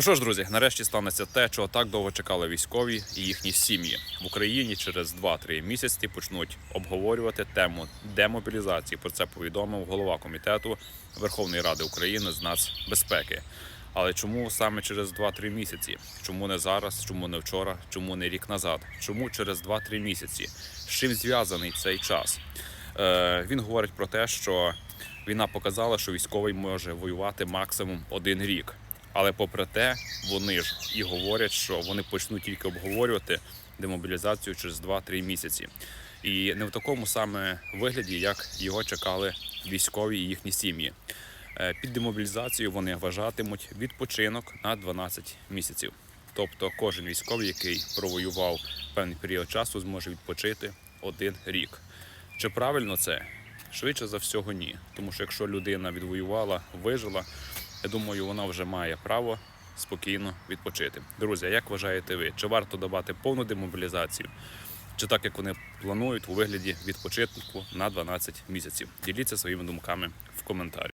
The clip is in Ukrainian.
Ну що ж, друзі, нарешті станеться те, чого так довго чекали військові і їхні сім'ї в Україні. Через 2-3 місяці почнуть обговорювати тему демобілізації. Про це повідомив голова комітету Верховної Ради України з нацбезпеки. Але чому саме через 2-3 місяці? Чому не зараз? Чому не вчора? Чому не рік назад? Чому через 2-3 місяці? З чим зв'язаний цей час? Е, він говорить про те, що війна показала, що військовий може воювати максимум один рік. Але попри те, вони ж і говорять, що вони почнуть тільки обговорювати демобілізацію через 2-3 місяці. І не в такому саме вигляді, як його чекали військові і їхні сім'ї. Е, Під демобілізацією вони вважатимуть відпочинок на 12 місяців. Тобто кожен військовий, який провоював певний період часу, зможе відпочити один рік. Чи правильно це? Швидше за всього, ні. Тому що якщо людина відвоювала, вижила, я думаю, вона вже має право спокійно відпочити. Друзі, як вважаєте ви? Чи варто давати повну демобілізацію? Чи так як вони планують у вигляді відпочинку на 12 місяців? Діліться своїми думками в коментарі.